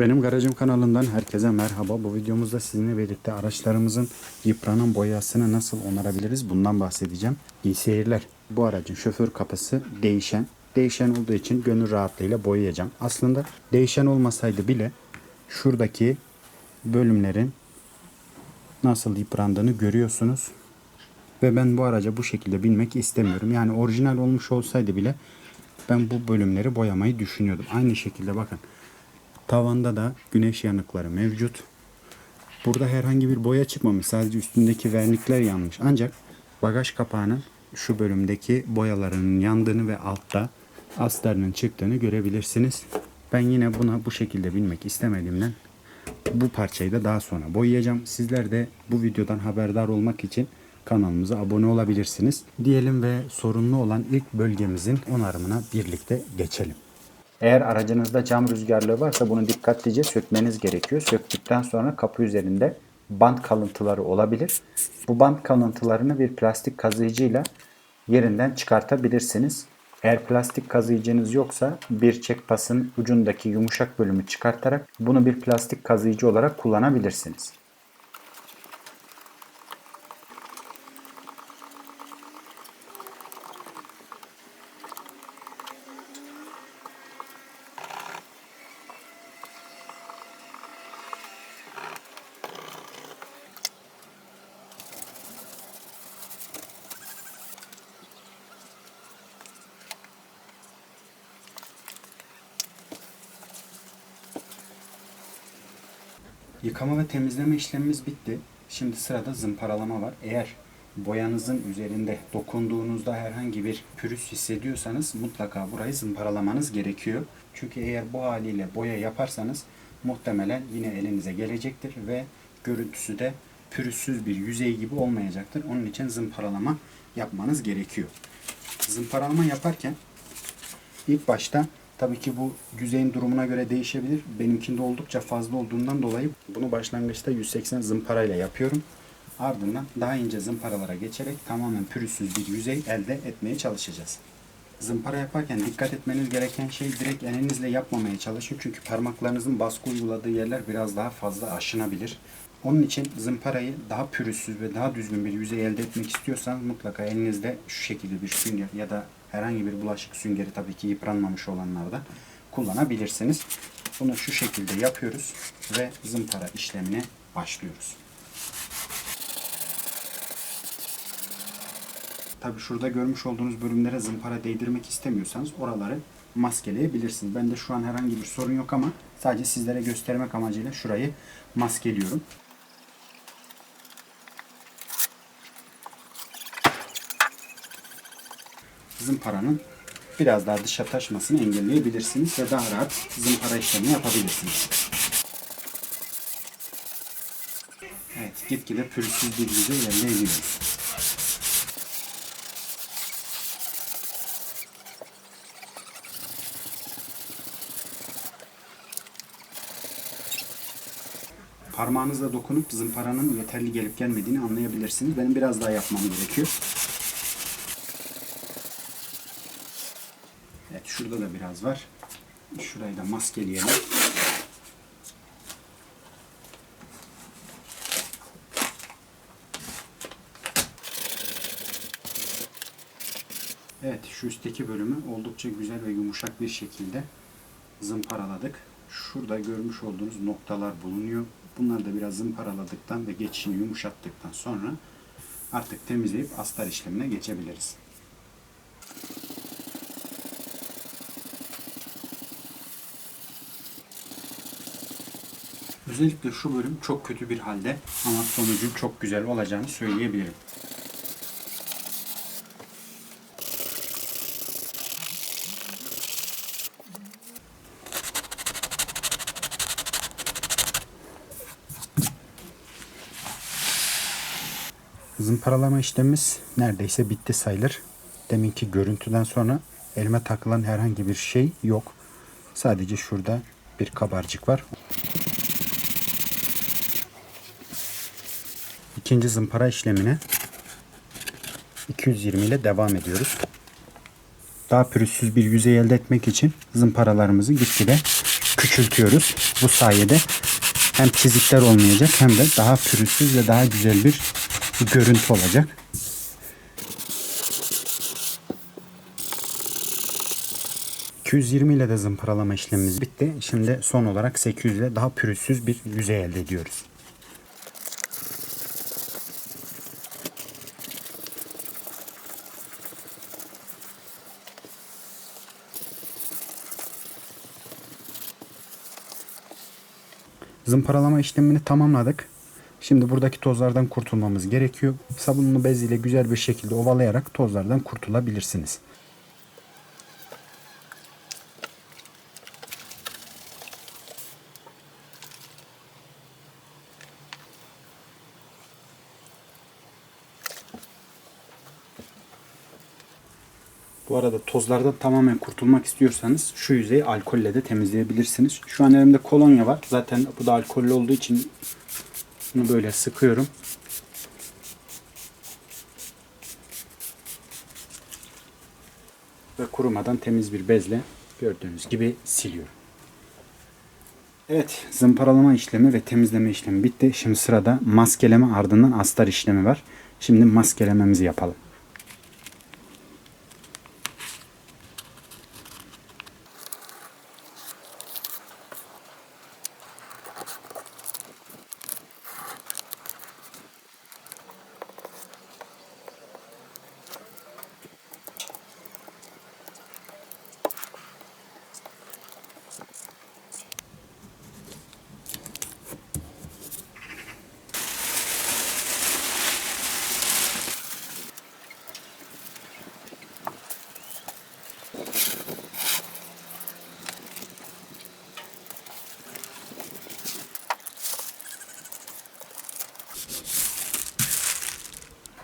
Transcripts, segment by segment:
Benim Garajım kanalından herkese merhaba. Bu videomuzda sizinle birlikte araçlarımızın yıpranan boyasını nasıl onarabiliriz bundan bahsedeceğim. İyi seyirler. Bu aracın şoför kapısı değişen. Değişen olduğu için gönül rahatlığıyla boyayacağım. Aslında değişen olmasaydı bile şuradaki bölümlerin nasıl yıprandığını görüyorsunuz. Ve ben bu araca bu şekilde binmek istemiyorum. Yani orijinal olmuş olsaydı bile ben bu bölümleri boyamayı düşünüyordum. Aynı şekilde bakın. Tavanda da güneş yanıkları mevcut. Burada herhangi bir boya çıkmamış. Sadece üstündeki vernikler yanmış. Ancak bagaj kapağının şu bölümdeki boyalarının yandığını ve altta astarının çıktığını görebilirsiniz. Ben yine buna bu şekilde binmek istemediğimden bu parçayı da daha sonra boyayacağım. Sizler de bu videodan haberdar olmak için kanalımıza abone olabilirsiniz. Diyelim ve sorunlu olan ilk bölgemizin onarımına birlikte geçelim. Eğer aracınızda cam rüzgarlığı varsa bunu dikkatlice sökmeniz gerekiyor. Söktükten sonra kapı üzerinde bant kalıntıları olabilir. Bu bant kalıntılarını bir plastik kazıyıcıyla yerinden çıkartabilirsiniz. Eğer plastik kazıyıcınız yoksa bir çek pasın ucundaki yumuşak bölümü çıkartarak bunu bir plastik kazıyıcı olarak kullanabilirsiniz. Yıkama ve temizleme işlemimiz bitti. Şimdi sırada zımparalama var. Eğer boyanızın üzerinde dokunduğunuzda herhangi bir pürüz hissediyorsanız mutlaka burayı zımparalamanız gerekiyor. Çünkü eğer bu haliyle boya yaparsanız muhtemelen yine elinize gelecektir ve görüntüsü de pürüzsüz bir yüzey gibi olmayacaktır. Onun için zımparalama yapmanız gerekiyor. Zımparalama yaparken İlk başta tabii ki bu yüzeyin durumuna göre değişebilir. Benimkinde oldukça fazla olduğundan dolayı bunu başlangıçta 180 zımparayla yapıyorum. Ardından daha ince zımparalara geçerek tamamen pürüzsüz bir yüzey elde etmeye çalışacağız. Zımpara yaparken dikkat etmeniz gereken şey direkt elinizle yapmamaya çalışın. Çünkü parmaklarınızın baskı uyguladığı yerler biraz daha fazla aşınabilir. Onun için zımparayı daha pürüzsüz ve daha düzgün bir yüzey elde etmek istiyorsanız mutlaka elinizde şu şekilde bir sünger ya da herhangi bir bulaşık süngeri tabii ki yıpranmamış olanlarda kullanabilirsiniz. Bunu şu şekilde yapıyoruz ve zımpara işlemine başlıyoruz. Tabii şurada görmüş olduğunuz bölümlere zımpara değdirmek istemiyorsanız oraları maskeleyebilirsiniz. Ben de şu an herhangi bir sorun yok ama sadece sizlere göstermek amacıyla şurayı maskeliyorum. Zımparanın biraz daha dışa taşmasını engelleyebilirsiniz ve daha rahat zımpara işlemi yapabilirsiniz. Evet, gitgide pürüzsüz bir yüzey elde ediyoruz. Parmağınızla dokunup zımparanın yeterli gelip gelmediğini anlayabilirsiniz. Benim biraz daha yapmam gerekiyor. Evet şurada da biraz var. Şurayı da maskeleyelim. Evet şu üstteki bölümü oldukça güzel ve yumuşak bir şekilde zımparaladık. Şurada görmüş olduğunuz noktalar bulunuyor. Bunları da biraz zımparaladıktan ve geçişini yumuşattıktan sonra artık temizleyip astar işlemine geçebiliriz. Özellikle şu bölüm çok kötü bir halde ama sonucun çok güzel olacağını söyleyebilirim. Zımparalama işlemimiz neredeyse bitti sayılır. Deminki görüntüden sonra elime takılan herhangi bir şey yok. Sadece şurada bir kabarcık var. İkinci zımpara işlemine 220 ile devam ediyoruz. Daha pürüzsüz bir yüzey elde etmek için zımparalarımızı gitgide küçültüyoruz. Bu sayede hem çizikler olmayacak hem de daha pürüzsüz ve daha güzel bir görüntü olacak. ...220 ile de zımparalama işlemimiz bitti. Şimdi son olarak 800 ile daha pürüzsüz bir yüzey elde ediyoruz. Zımparalama işlemini tamamladık. Şimdi buradaki tozlardan kurtulmamız gerekiyor. Sabunlu bez ile güzel bir şekilde ovalayarak tozlardan kurtulabilirsiniz. Bu arada tozlardan tamamen kurtulmak istiyorsanız şu yüzeyi alkolle de temizleyebilirsiniz. Şu an elimde kolonya var. Zaten bu da alkollü olduğu için bunu böyle sıkıyorum. Ve kurumadan temiz bir bezle gördüğünüz gibi siliyorum. Evet, zımparalama işlemi ve temizleme işlemi bitti. Şimdi sırada maskeleme ardından astar işlemi var. Şimdi maskelememizi yapalım.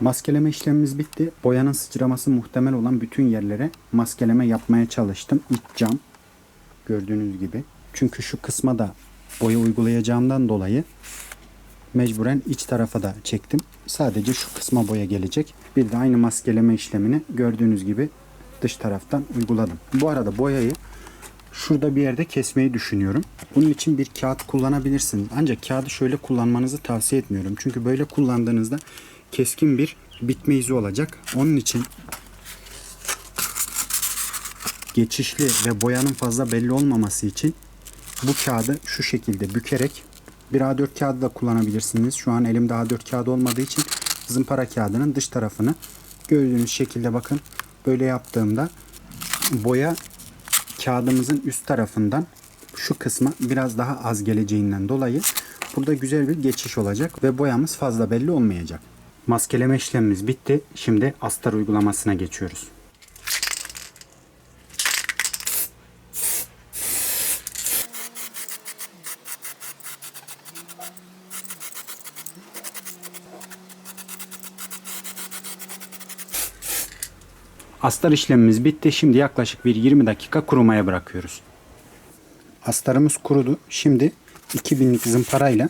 Maskeleme işlemimiz bitti. Boyanın sıçraması muhtemel olan bütün yerlere maskeleme yapmaya çalıştım. İç cam gördüğünüz gibi. Çünkü şu kısma da boya uygulayacağımdan dolayı mecburen iç tarafa da çektim. Sadece şu kısma boya gelecek. Bir de aynı maskeleme işlemini gördüğünüz gibi dış taraftan uyguladım. Bu arada boyayı şurada bir yerde kesmeyi düşünüyorum. Bunun için bir kağıt kullanabilirsiniz. Ancak kağıdı şöyle kullanmanızı tavsiye etmiyorum. Çünkü böyle kullandığınızda keskin bir bitme izi olacak. Onun için geçişli ve boyanın fazla belli olmaması için bu kağıdı şu şekilde bükerek bir A4 kağıdı da kullanabilirsiniz. Şu an elimde A4 kağıdı olmadığı için zımpara kağıdının dış tarafını gördüğünüz şekilde bakın böyle yaptığımda boya kağıdımızın üst tarafından şu kısma biraz daha az geleceğinden dolayı burada güzel bir geçiş olacak ve boyamız fazla belli olmayacak. Maskeleme işlemimiz bitti. Şimdi astar uygulamasına geçiyoruz. Astar işlemimiz bitti. Şimdi yaklaşık bir 20 dakika kurumaya bırakıyoruz. Astarımız kurudu. Şimdi 2000'lik zımparayla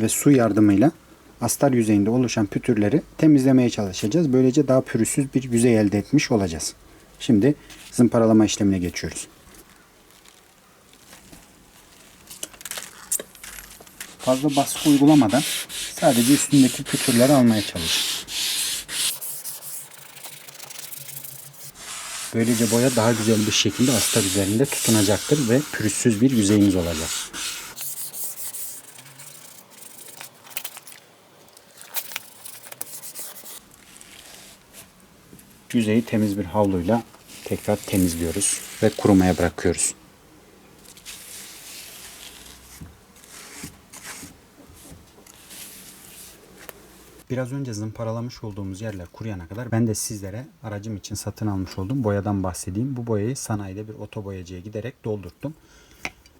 ve su yardımıyla astar yüzeyinde oluşan pütürleri temizlemeye çalışacağız. Böylece daha pürüzsüz bir yüzey elde etmiş olacağız. Şimdi zımparalama işlemine geçiyoruz. Fazla baskı uygulamadan sadece üstündeki pütürleri almaya çalışın. Böylece boya daha güzel bir şekilde astar üzerinde tutunacaktır ve pürüzsüz bir yüzeyimiz olacak. Yüzeyi temiz bir havluyla tekrar temizliyoruz ve kurumaya bırakıyoruz. Biraz önce zımparalamış olduğumuz yerler kuruyana kadar ben de sizlere aracım için satın almış olduğum boyadan bahsedeyim. Bu boyayı sanayide bir otoboyacıya giderek doldurttum.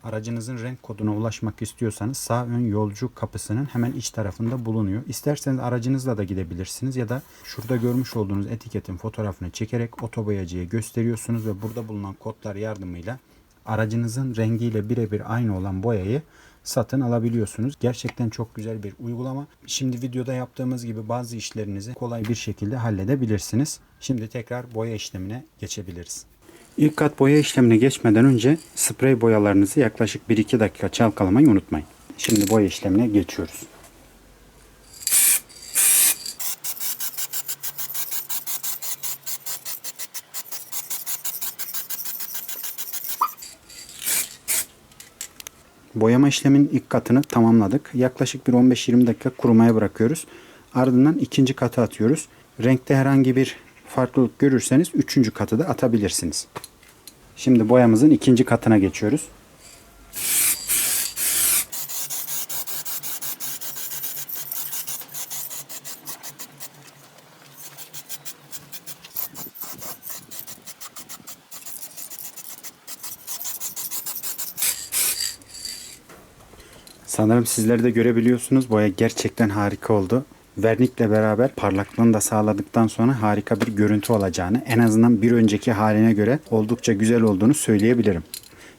Aracınızın renk koduna ulaşmak istiyorsanız sağ ön yolcu kapısının hemen iç tarafında bulunuyor. İsterseniz aracınızla da gidebilirsiniz ya da şurada görmüş olduğunuz etiketin fotoğrafını çekerek otoboyacıya gösteriyorsunuz ve burada bulunan kodlar yardımıyla aracınızın rengiyle birebir aynı olan boyayı satın alabiliyorsunuz. Gerçekten çok güzel bir uygulama. Şimdi videoda yaptığımız gibi bazı işlerinizi kolay bir şekilde halledebilirsiniz. Şimdi tekrar boya işlemine geçebiliriz. İlk kat boya işlemine geçmeden önce sprey boyalarınızı yaklaşık 1-2 dakika çalkalamayı unutmayın. Şimdi boya işlemine geçiyoruz. Boyama işleminin ilk katını tamamladık. Yaklaşık bir 15-20 dakika kurumaya bırakıyoruz. Ardından ikinci katı atıyoruz. Renkte herhangi bir farklılık görürseniz üçüncü katı da atabilirsiniz. Şimdi boyamızın ikinci katına geçiyoruz. Sanırım sizler de görebiliyorsunuz. Boya gerçekten harika oldu. Vernikle beraber parlaklığını da sağladıktan sonra harika bir görüntü olacağını, en azından bir önceki haline göre oldukça güzel olduğunu söyleyebilirim.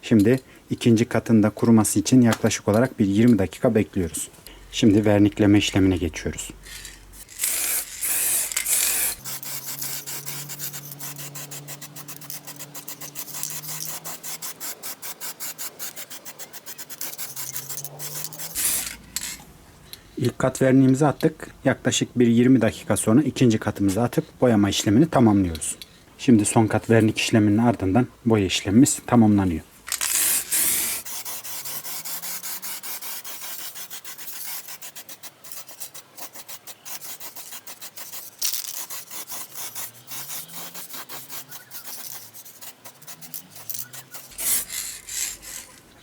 Şimdi ikinci katında kuruması için yaklaşık olarak bir 20 dakika bekliyoruz. Şimdi vernikleme işlemine geçiyoruz. Kat verniğimizi attık. Yaklaşık bir 20 dakika sonra ikinci katımızı atıp boyama işlemini tamamlıyoruz. Şimdi son kat vernik işleminin ardından boya işlemimiz tamamlanıyor.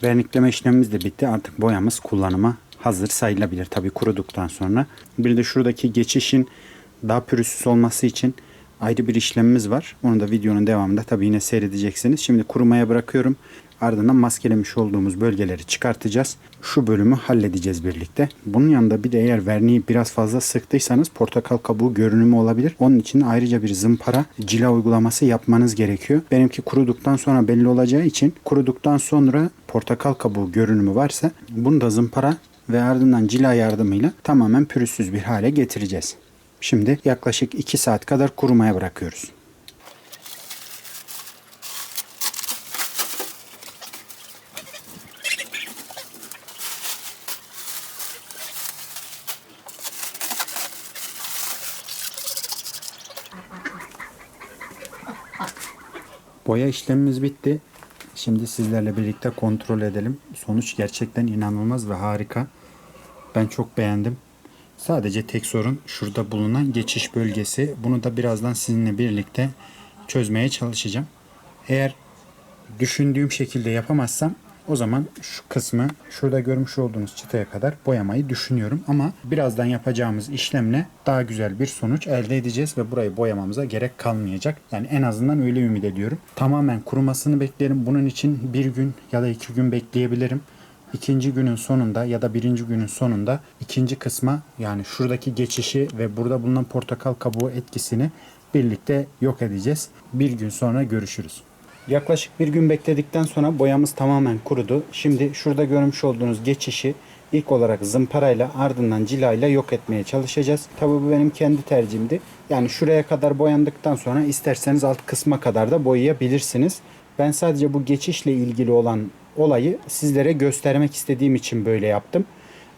Vernikleme işlemimiz de bitti. Artık boyamız kullanıma hazır sayılabilir. Tabi kuruduktan sonra. Bir de şuradaki geçişin daha pürüzsüz olması için ayrı bir işlemimiz var. Onu da videonun devamında tabi yine seyredeceksiniz. Şimdi kurumaya bırakıyorum. Ardından maskelemiş olduğumuz bölgeleri çıkartacağız. Şu bölümü halledeceğiz birlikte. Bunun yanında bir de eğer verniği biraz fazla sıktıysanız portakal kabuğu görünümü olabilir. Onun için ayrıca bir zımpara cila uygulaması yapmanız gerekiyor. Benimki kuruduktan sonra belli olacağı için kuruduktan sonra portakal kabuğu görünümü varsa bunu da zımpara ve ardından cila yardımıyla tamamen pürüzsüz bir hale getireceğiz. Şimdi yaklaşık 2 saat kadar kurumaya bırakıyoruz. Boya işlemimiz bitti. Şimdi sizlerle birlikte kontrol edelim. Sonuç gerçekten inanılmaz ve harika. Ben çok beğendim. Sadece tek sorun şurada bulunan geçiş bölgesi. Bunu da birazdan sizinle birlikte çözmeye çalışacağım. Eğer düşündüğüm şekilde yapamazsam o zaman şu kısmı şurada görmüş olduğunuz çıtaya kadar boyamayı düşünüyorum. Ama birazdan yapacağımız işlemle daha güzel bir sonuç elde edeceğiz ve burayı boyamamıza gerek kalmayacak. Yani en azından öyle ümit ediyorum. Tamamen kurumasını beklerim. Bunun için bir gün ya da iki gün bekleyebilirim. İkinci günün sonunda ya da birinci günün sonunda ikinci kısma yani şuradaki geçişi ve burada bulunan portakal kabuğu etkisini birlikte yok edeceğiz. Bir gün sonra görüşürüz. Yaklaşık bir gün bekledikten sonra boyamız tamamen kurudu. Şimdi şurada görmüş olduğunuz geçişi ilk olarak zımparayla ardından cilayla yok etmeye çalışacağız. Tabii bu benim kendi tercihimdi. Yani şuraya kadar boyandıktan sonra isterseniz alt kısma kadar da boyayabilirsiniz. Ben sadece bu geçişle ilgili olan olayı sizlere göstermek istediğim için böyle yaptım.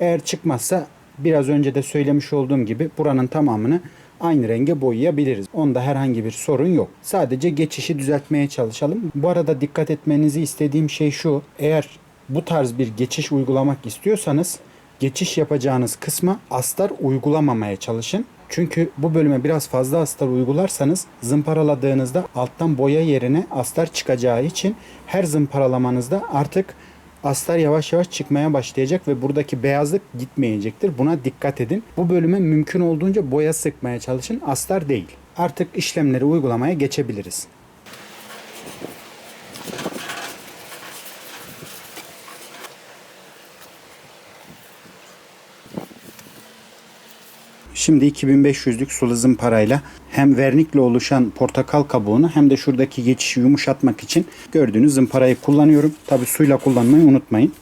Eğer çıkmazsa biraz önce de söylemiş olduğum gibi buranın tamamını aynı renge boyayabiliriz. Onda herhangi bir sorun yok. Sadece geçişi düzeltmeye çalışalım. Bu arada dikkat etmenizi istediğim şey şu. Eğer bu tarz bir geçiş uygulamak istiyorsanız geçiş yapacağınız kısma astar uygulamamaya çalışın. Çünkü bu bölüme biraz fazla astar uygularsanız zımparaladığınızda alttan boya yerine astar çıkacağı için her zımparalamanızda artık astar yavaş yavaş çıkmaya başlayacak ve buradaki beyazlık gitmeyecektir. Buna dikkat edin. Bu bölüme mümkün olduğunca boya sıkmaya çalışın. Astar değil. Artık işlemleri uygulamaya geçebiliriz. Şimdi 2500'lük sulu zımparayla hem vernikle oluşan portakal kabuğunu hem de şuradaki geçişi yumuşatmak için gördüğünüz zımparayı kullanıyorum. Tabi suyla kullanmayı unutmayın.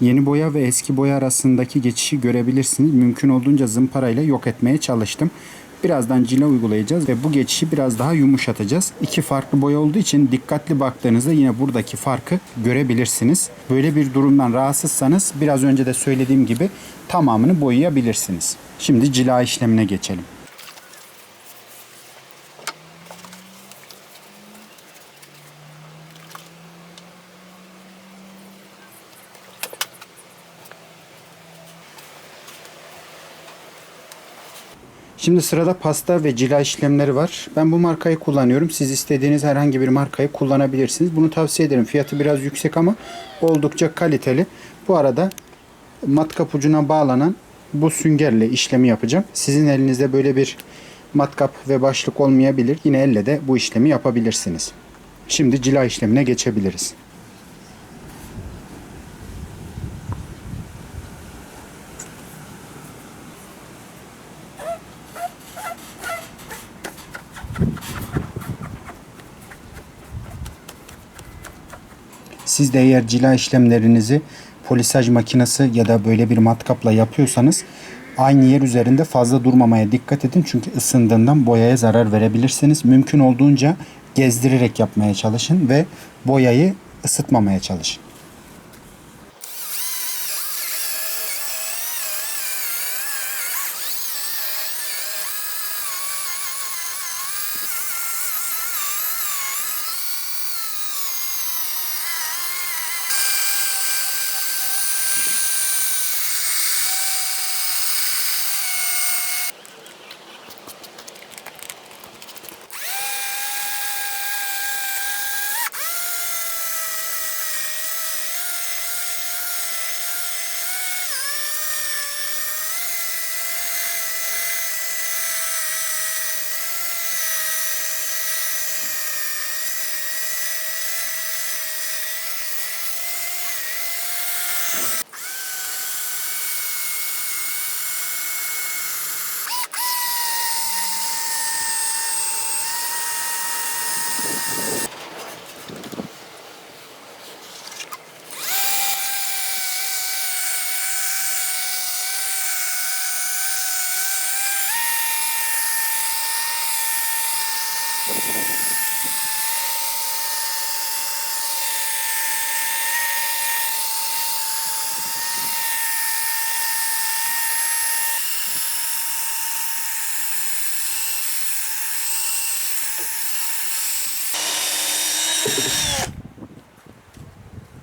Yeni boya ve eski boya arasındaki geçişi görebilirsiniz. Mümkün olduğunca zımparayla yok etmeye çalıştım. Birazdan cila uygulayacağız ve bu geçişi biraz daha yumuşatacağız. İki farklı boya olduğu için dikkatli baktığınızda yine buradaki farkı görebilirsiniz. Böyle bir durumdan rahatsızsanız biraz önce de söylediğim gibi tamamını boyayabilirsiniz. Şimdi cila işlemine geçelim. Şimdi sırada pasta ve cila işlemleri var. Ben bu markayı kullanıyorum. Siz istediğiniz herhangi bir markayı kullanabilirsiniz. Bunu tavsiye ederim. Fiyatı biraz yüksek ama oldukça kaliteli. Bu arada matkap ucuna bağlanan bu süngerle işlemi yapacağım. Sizin elinizde böyle bir matkap ve başlık olmayabilir. Yine elle de bu işlemi yapabilirsiniz. Şimdi cila işlemine geçebiliriz. Siz de eğer cila işlemlerinizi polisaj makinesi ya da böyle bir matkapla yapıyorsanız aynı yer üzerinde fazla durmamaya dikkat edin. Çünkü ısındığından boyaya zarar verebilirsiniz. Mümkün olduğunca gezdirerek yapmaya çalışın ve boyayı ısıtmamaya çalışın.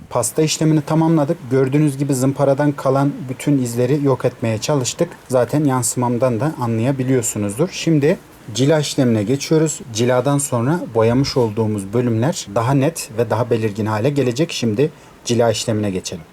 Pasta işlemini tamamladık. Gördüğünüz gibi zımparadan kalan bütün izleri yok etmeye çalıştık. Zaten yansımamdan da anlayabiliyorsunuzdur. Şimdi cila işlemine geçiyoruz. Ciladan sonra boyamış olduğumuz bölümler daha net ve daha belirgin hale gelecek. Şimdi cila işlemine geçelim.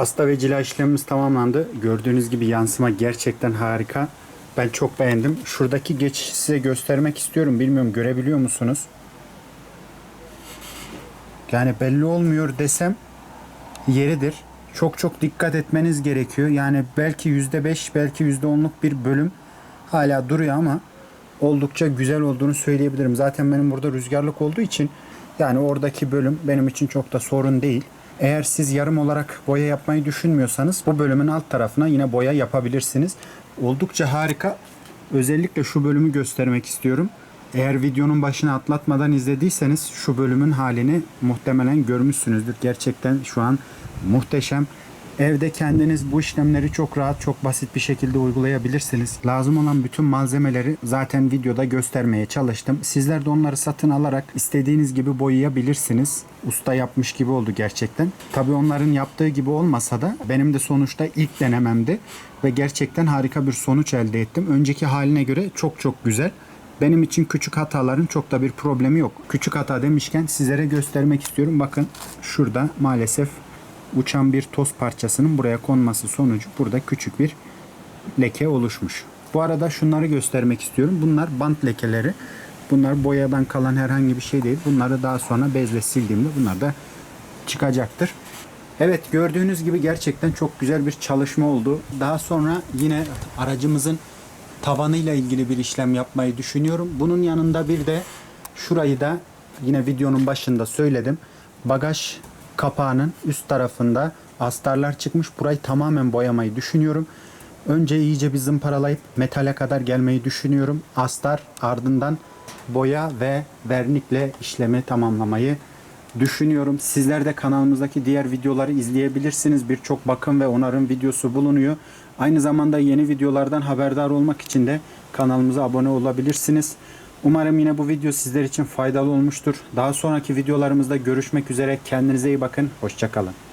Pasta ve cila işlemimiz tamamlandı. Gördüğünüz gibi yansıma gerçekten harika. Ben çok beğendim. Şuradaki geçişi size göstermek istiyorum. Bilmiyorum görebiliyor musunuz? Yani belli olmuyor desem yeridir. Çok çok dikkat etmeniz gerekiyor. Yani belki %5 belki %10'luk bir bölüm hala duruyor ama oldukça güzel olduğunu söyleyebilirim. Zaten benim burada rüzgarlık olduğu için yani oradaki bölüm benim için çok da sorun değil. Eğer siz yarım olarak boya yapmayı düşünmüyorsanız bu bölümün alt tarafına yine boya yapabilirsiniz. Oldukça harika. Özellikle şu bölümü göstermek istiyorum. Eğer videonun başına atlatmadan izlediyseniz şu bölümün halini muhtemelen görmüşsünüzdür. Gerçekten şu an muhteşem. Evde kendiniz bu işlemleri çok rahat, çok basit bir şekilde uygulayabilirsiniz. Lazım olan bütün malzemeleri zaten videoda göstermeye çalıştım. Sizler de onları satın alarak istediğiniz gibi boyayabilirsiniz. Usta yapmış gibi oldu gerçekten. Tabii onların yaptığı gibi olmasa da benim de sonuçta ilk denememdi ve gerçekten harika bir sonuç elde ettim. Önceki haline göre çok çok güzel. Benim için küçük hataların çok da bir problemi yok. Küçük hata demişken sizlere göstermek istiyorum. Bakın şurada maalesef uçan bir toz parçasının buraya konması sonucu burada küçük bir leke oluşmuş. Bu arada şunları göstermek istiyorum. Bunlar bant lekeleri. Bunlar boyadan kalan herhangi bir şey değil. Bunları daha sonra bezle sildiğimde bunlar da çıkacaktır. Evet gördüğünüz gibi gerçekten çok güzel bir çalışma oldu. Daha sonra yine aracımızın tavanıyla ilgili bir işlem yapmayı düşünüyorum. Bunun yanında bir de şurayı da yine videonun başında söyledim. Bagaj kapağının üst tarafında astarlar çıkmış. Burayı tamamen boyamayı düşünüyorum. Önce iyice bir zımparalayıp metale kadar gelmeyi düşünüyorum. Astar ardından boya ve vernikle işlemi tamamlamayı düşünüyorum. Sizler de kanalımızdaki diğer videoları izleyebilirsiniz. Birçok bakım ve onarım videosu bulunuyor. Aynı zamanda yeni videolardan haberdar olmak için de kanalımıza abone olabilirsiniz. Umarım yine bu video sizler için faydalı olmuştur. Daha sonraki videolarımızda görüşmek üzere. Kendinize iyi bakın. Hoşçakalın.